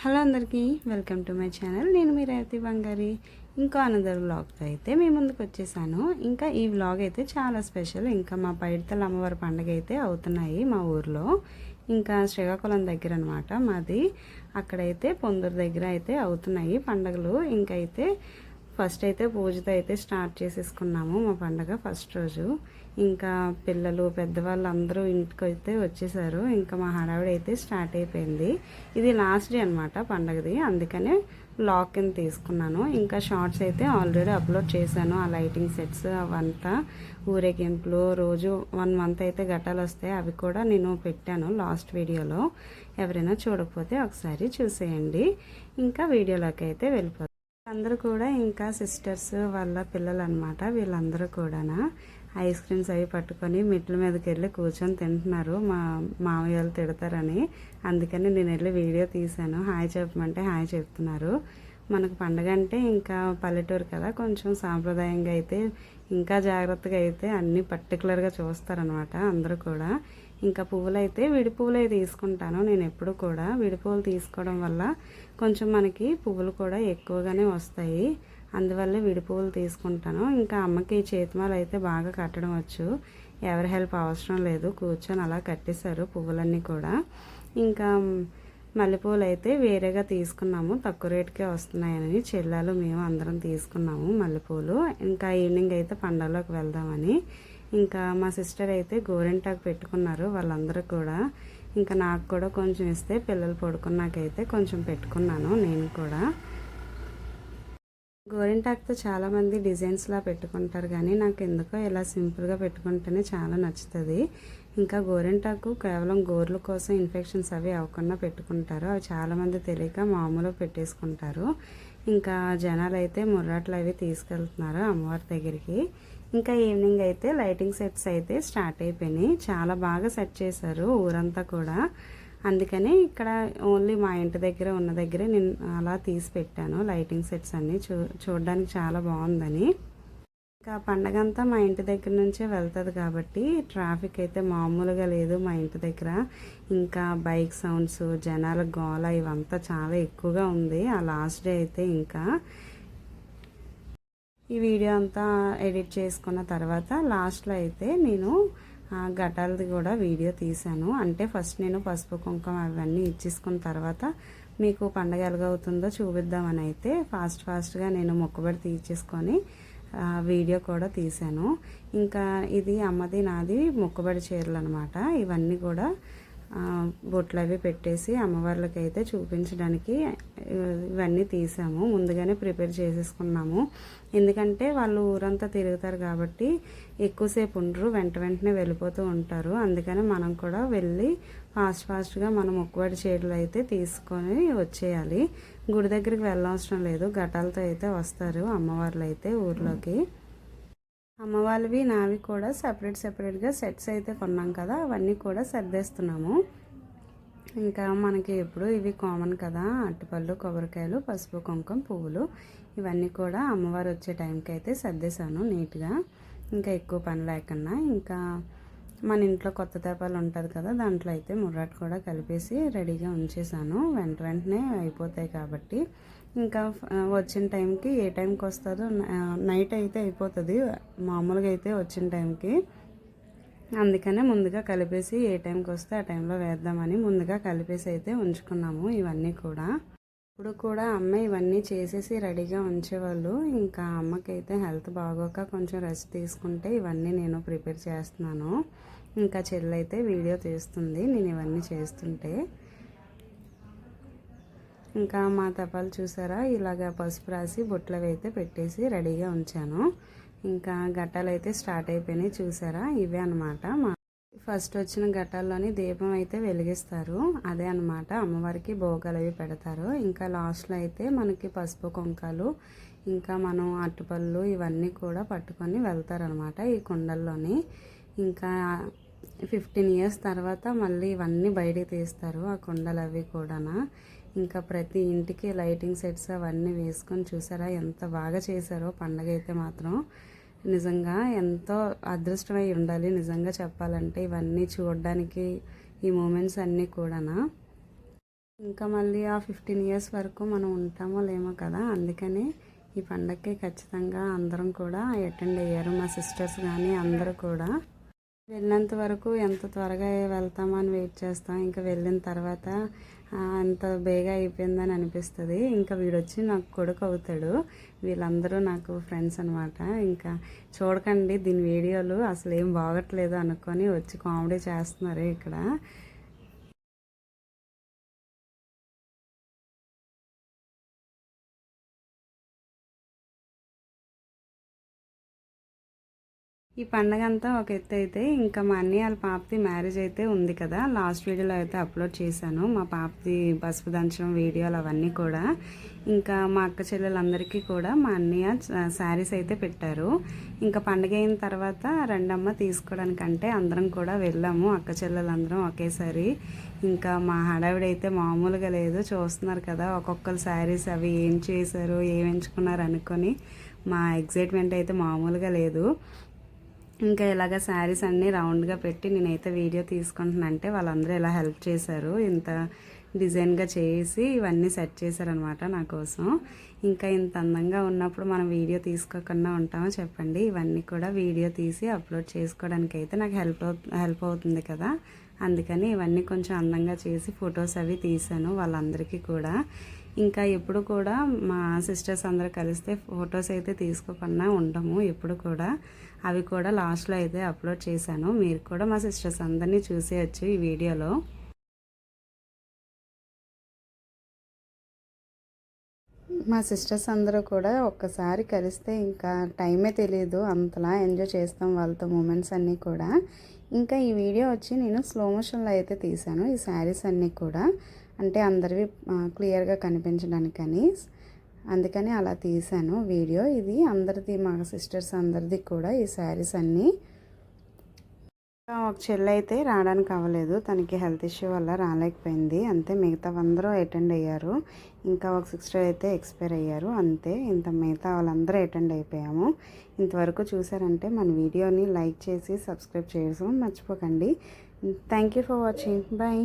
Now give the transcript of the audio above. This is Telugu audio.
హలో అందరికీ వెల్కమ్ టు మై ఛానల్. నేను మీ రేవతి బంగారి. ఇంకా అనదర్ వ్లాగ్తో అయితే మీ ముందుకు వచ్చేసాను. ఇంకా ఈ వ్లాగ్ అయితే చాలా స్పెషల్ ఇంకా మా పైడితల అమ్మవారి పండుగ అయితే అవుతున్నాయి మా ఊర్లో. ఇంకా శ్రీకాకుళం దగ్గర అనమాట మాది. అక్కడైతే పొందూరు దగ్గర అయితే అవుతున్నాయి పండుగలు. ఇంకైతే ఫస్ట్ అయితే పూజతో అయితే స్టార్ట్ చేసేసుకున్నాము మా పండగ ఫస్ట్ రోజు. ఇంకా పిల్లలు పెద్దవాళ్ళు అందరూ ఇంటికి అయితే వచ్చేసారు. ఇంకా మా హడావిడ అయితే స్టార్ట్ అయిపోయింది. ఇది లాస్ట్ డే అనమాట పండగది. అందుకనే లాక్ కింద తీసుకున్నాను. ఇంకా షార్ట్స్ అయితే ఆల్రెడీ అప్లోడ్ చేశాను. ఆ లైటింగ్ సెట్స్ అవంతా ఊరేగింపులు రోజు వన్ మంత్ అయితే ఘటాలు వస్తాయి. అవి కూడా నేను పెట్టాను లాస్ట్ వీడియోలో. ఎవరైనా చూడకపోతే ఒకసారి చూసేయండి. ఇంకా వీడియోలోకి అయితే వెళ్ళిపోతాను అందరూ కూడా ఇంకా సిస్టర్స్ వాళ్ళ పిల్లలు అనమాట వీళ్ళందరూ కూడా ఐస్ క్రీమ్స్ అవి పట్టుకొని మెట్ల మీదకి వెళ్ళి కూర్చొని తింటున్నారు. మా మామయ్య వాళ్ళు తిడతారని. అందుకని నేను వెళ్ళి వీడియో తీశాను. హాయ్ చెప్పమంటే హాయ్ చెప్తున్నారు. మనకు పండగ అంటే ఇంకా పల్లెటూరు కదా కొంచెం సాంప్రదాయంగా అయితే ఇంకా జాగ్రత్తగా అయితే అన్నీ పర్టికులర్గా చూస్తారనమాట అందరూ కూడా. ఇంకా పువ్వులు అయితే విడి పువ్వులే తీసుకుంటాను నేను ఎప్పుడు కూడా. విడి పువ్వులు తీసుకోవడం వల్ల కొంచెం మనకి పువ్వులు కూడా ఎక్కువగానే వస్తాయి. అందువల్ల విడిపువ్వులు తీసుకుంటాను. ఇంకా అమ్మకి చేతిమాలు అయితే బాగా కట్టడం వచ్చు. ఎవరి హెల్ప్ అవసరం లేదు. కూర్చొని అలా కట్టేశారు పువ్వులన్నీ కూడా. ఇంకా మల్లెపూలు అయితే వేరేగా తీసుకున్నాము. తక్కువ రేటుకే వస్తున్నాయని చెల్లెలు మేము అందరం తీసుకున్నాము మల్లెపూలు. ఇంకా ఈవినింగ్ అయితే పండగలోకి వెళ్దామని. ఇంకా మా సిస్టర్ అయితే గోరింటాకు పెట్టుకున్నారు వాళ్ళందరూ కూడా. ఇంకా నాకు కూడా కొంచెం ఇస్తే పిల్లలు పడుకున్నాకైతే కొంచెం పెట్టుకున్నాను నేను కూడా. గోరింటాకుతో చాలామంది డిజైన్స్లా పెట్టుకుంటారు కానీ నాకు ఎందుకో ఇలా సింపుల్గా పెట్టుకుంటేనే చాలా నచ్చుతుంది. ఇంకా గోరింటాకు కేవలం గోర్ల కోసం ఇన్ఫెక్షన్స్ అవి అవ్వకుండా పెట్టుకుంటారు. అవి చాలామంది తెలియక మామూలుగా పెట్టేసుకుంటారు. ఇంకా జనాలు అయితే ముర్రాట్లు అవి తీసుకెళ్తున్నారు అమ్మవారి దగ్గరికి. ఇంకా ఈవినింగ్ అయితే లైటింగ్ సెట్స్ అయితే స్టార్ట్ అయిపోయినాయి. చాలా బాగా సెట్ చేశారు ఊరంతా కూడా. అందుకని ఇక్కడ ఓన్లీ మా ఇంటి దగ్గర ఉన్న దగ్గరే నేను అలా తీసి పెట్టాను. లైటింగ్ సెట్స్ అన్నీ చూ చూడడానికి చాలా బాగుందని. ఇంకా పండగ అంతా మా ఇంటి దగ్గర నుంచే వెళ్తుంది కాబట్టి ట్రాఫిక్ అయితే మామూలుగా లేదు మా ఇంటి దగ్గర. ఇంకా బైక్ సౌండ్స్ జనాల గోల ఇవంతా చాలా ఎక్కువగా ఉంది. ఆ లాస్ట్ డే అయితే ఇంకా ఈ వీడియో అంతా ఎడిట్ చేసుకున్న తర్వాత లాస్ట్లో అయితే నేను గటాలది కూడా వీడియో తీశాను. అంటే ఫస్ట్ నేను పసుపు కుంకుమ అవన్నీ ఇచ్చేసుకున్న తర్వాత మీకు పండగ ఎలాగవుతుందో చూపిద్దామని అయితే ఫాస్ట్ ఫాస్ట్గా నేను మొక్కుబడి తీర్చేసుకొని వీడియో కూడా తీశాను. ఇంకా ఇది అమ్మది నాది మొక్కుబడి చీరలు అనమాట ఇవన్నీ కూడా బొట్లు అవి పెట్టేసి అమ్మవార్లకి అయితే చూపించడానికి ఇవన్నీ తీసాము. ముందుగానే ప్రిపేర్ చేసేసుకున్నాము. ఎందుకంటే వాళ్ళు ఊరంతా తిరుగుతారు కాబట్టి ఎక్కువసేపు ఉండరు వెంట వెంటనే వెళ్ళిపోతూ ఉంటారు. అందుకని మనం కూడా వెళ్ళి ఫాస్ట్ ఫాస్ట్గా మనం మొక్కుబడి చీరలు అయితే తీసుకొని వచ్చేయాలి. గుడి దగ్గరికి వెళ్ళవసరం లేదు. ఘటాలతో అయితే వస్తారు అమ్మవార్లు అయితే ఊర్లోకి. అమ్మ వాళ్ళవి నావి కూడా సపరేట్ సపరేట్గా సెట్స్ అయితే కొన్నాం కదా అవన్నీ కూడా సర్దేస్తున్నాము. ఇంకా మనకి ఎప్పుడు ఇవి కామన్ కదా అట్టుపళ్ళు కొబ్బరికాయలు పసుపు కుంకుమ పువ్వులు ఇవన్నీ కూడా అమ్మవారు వచ్చే టైంకి అయితే సర్దేశాను నీట్గా ఇంకా ఎక్కువ పని లేకుండా ఇంకా మన ఇంట్లో కొత్త తేపాలు ఉంటుంది కదా దాంట్లో అయితే ముర్రాట్ కూడా కలిపేసి రెడీగా ఉంచేసాను వెంట వెంటనే అయిపోతాయి కాబట్టి. ఇంకా వచ్చిన టైంకి ఏ టైంకి వస్తుందో నైట్ అయితే అయిపోతుంది. మామూలుగా అయితే వచ్చిన టైంకి. అందుకనే ముందుగా కలిపేసి ఏ టైంకి వస్తే ఆ టైంలో వేద్దామని ముందుగా కలిపేసి అయితే ఉంచుకున్నాము ఇవన్నీ కూడా. ఇప్పుడు కూడా అమ్మ ఇవన్నీ చేసేసి రెడీగా ఉంచేవాళ్ళు. ఇంకా అమ్మకైతే హెల్త్ బాగోక కొంచెం రెస్ట్ తీసుకుంటే ఇవన్నీ నేను ప్రిపేర్ చేస్తున్నాను. ఇంకా చెల్లైతే వీడియో తీస్తుంది నేను ఇవన్నీ చేస్తుంటే. ఇంకా మా తపాలు చూసారా? ఇలాగ పసుపు రాసి బొట్లు అయితే పెట్టేసి రెడీగా ఉంచాను. ఇంకా ఘట్టాలు అయితే స్టార్ట్ అయిపోయినాయి చూసారా? ఇవే అనమాట మా ఫస్ట్ వచ్చిన ఘట్టాల్లోని దీపం అయితే వెలిగిస్తారు. అదే అనమాట అమ్మవారికి భోగాలు అవి పెడతారు. ఇంకా లాస్ట్లో అయితే మనకి పసుపు కొంకాలు ఇంకా మనం అట్టుపళ్ళు ఇవన్నీ కూడా పట్టుకొని వెళ్తారనమాట ఈ కుండల్లోని. ఇంకా ఫిఫ్టీన్ ఇయర్స్ తర్వాత మళ్ళీ ఇవన్నీ బయటికి తీస్తారు ఆ కుండలు అవి కూడా ఇంకా ప్రతి ఇంటికి లైటింగ్ సెట్స్ అవన్నీ వేసుకొని చూసారా? ఎంత బాగా చేశారో పండగ అయితే మాత్రం. నిజంగా ఎంతో అదృష్టమై ఉండాలి నిజంగా చెప్పాలంటే ఇవన్నీ చూడడానికి ఈ మూమెంట్స్ అన్నీ కూడా ఇంకా మళ్ళీ ఆ ఫిఫ్టీన్ ఇయర్స్ వరకు మనం ఉంటామో లేమో కదా అందుకని ఈ పండగకి ఖచ్చితంగా అందరం కూడా అటెండ్ అయ్యారు మా సిస్టర్స్ కానీ అందరూ కూడా. వెళ్ళినంత వరకు ఎంత త్వరగా వెళ్తామని వెయిట్ చేస్తాం. ఇంకా వెళ్ళిన తర్వాత అంత బేగా అయిపోయిందని అనిపిస్తుంది. ఇంకా వీడొచ్చి నాకు కొడుకు అవుతాడు. వీళ్ళందరూ నాకు ఫ్రెండ్స్ అనమాట ఇంకా చూడకండి దీని వీడియోలు అసలు ఏం బాగట్లేదు అనుకొని వచ్చి కామెడీ చేస్తున్నారు ఇక్కడ. ఈ పండగ అంతా ఒక ఎత్తు అయితే ఇంకా మా అన్నయ్య వాళ్ళ పాపది మ్యారేజ్ అయితే ఉంది కదా. లాస్ట్ వీడియోలో అయితే అప్లోడ్ చేశాను. మా పాపది పసుపు దంచడం వీడియోలు అవన్నీ కూడా. ఇంకా మా అక్క చెల్లెలందరికీ కూడా మా అన్నయ్య శారీస్ అయితే పెట్టారు. ఇంకా పండగ అయిన తర్వాత రెండమ్మ తీసుకోవడానికంటే అందరం కూడా వెళ్ళాము. అక్క చెల్లెలందరం ఒకేసారి. ఇంకా మా హడావిడైతే అయితే మామూలుగా లేదు. చూస్తున్నారు కదా ఒక్కొక్కరు శారీస్ అవి ఏం చేశారు ఏం ఎంచుకున్నారు అనుకొని మా ఎగ్జైట్మెంట్ అయితే మామూలుగా లేదు. ఇంకా ఇలాగ శారీస్ అన్నీ రౌండ్గా పెట్టి నేనైతే వీడియో తీసుకుంటున్నానంటే వాళ్ళందరూ ఇలా హెల్ప్ చేశారు ఇంత డిజైన్గా చేసి ఇవన్నీ సెట్ చేశారనమాట నా కోసం. ఇంకా ఇంత అందంగా ఉన్నప్పుడు మనం వీడియో తీసుకోకుండా ఉంటామో చెప్పండి. ఇవన్నీ కూడా వీడియో తీసి అప్లోడ్ చేసుకోవడానికి అయితే నాకు హెల్ప్ హెల్ప్ అవుతుంది కదా. అందుకని ఇవన్నీ కొంచెం అందంగా చేసి ఫొటోస్ అవి తీశాను వాళ్ళందరికీ కూడా. ఇంకా ఎప్పుడు కూడా మా సిస్టర్స్ అందరూ కలిస్తే ఫొటోస్ అయితే తీసుకోకుండా ఉండము ఎప్పుడు కూడా. అవి కూడా లాస్ట్లో అయితే అప్లోడ్ చేశాను. మీరు కూడా మా సిస్టర్స్ అందరినీ చూసేయచ్చు ఈ వీడియోలో. మా సిస్టర్స్ అందరూ కూడా ఒక్కసారి కలిస్తే ఇంకా టైమే తెలియదు అంతలా ఎంజాయ్ చేస్తాం వాళ్ళతో మూమెంట్స్ అన్నీ కూడా. ఇంకా ఈ వీడియో వచ్చి నేను స్లో మోషన్లో అయితే తీశాను ఈ శారీస్ అన్నీ కూడా. అంటే అందరివి క్లియర్గా కనిపించడానికని. అందుకని అలా తీశాను వీడియో. ఇది అందరిది మా సిస్టర్స్ అందరిది కూడా ఈ శారీస్ అన్నీ. ఇంకా ఒక చెల్లి అయితే రావడానికి అవ్వలేదు. తనకి హెల్త్ ఇష్యూ వల్ల రాలేకపోయింది. అంతే మిగతా అందరూ అటెండ్ అయ్యారు. ఇంకా ఒక సిస్టర్ అయితే ఎక్స్పైర్ అయ్యారు. అంతే ఇంత మిగతా వాళ్ళందరూ అటెండ్ అయిపోయాము. ఇంతవరకు చూసారంటే మన వీడియోని లైక్ చేసి సబ్స్క్రైబ్ చేయడం మర్చిపోకండి. Thank you for watching. Bye.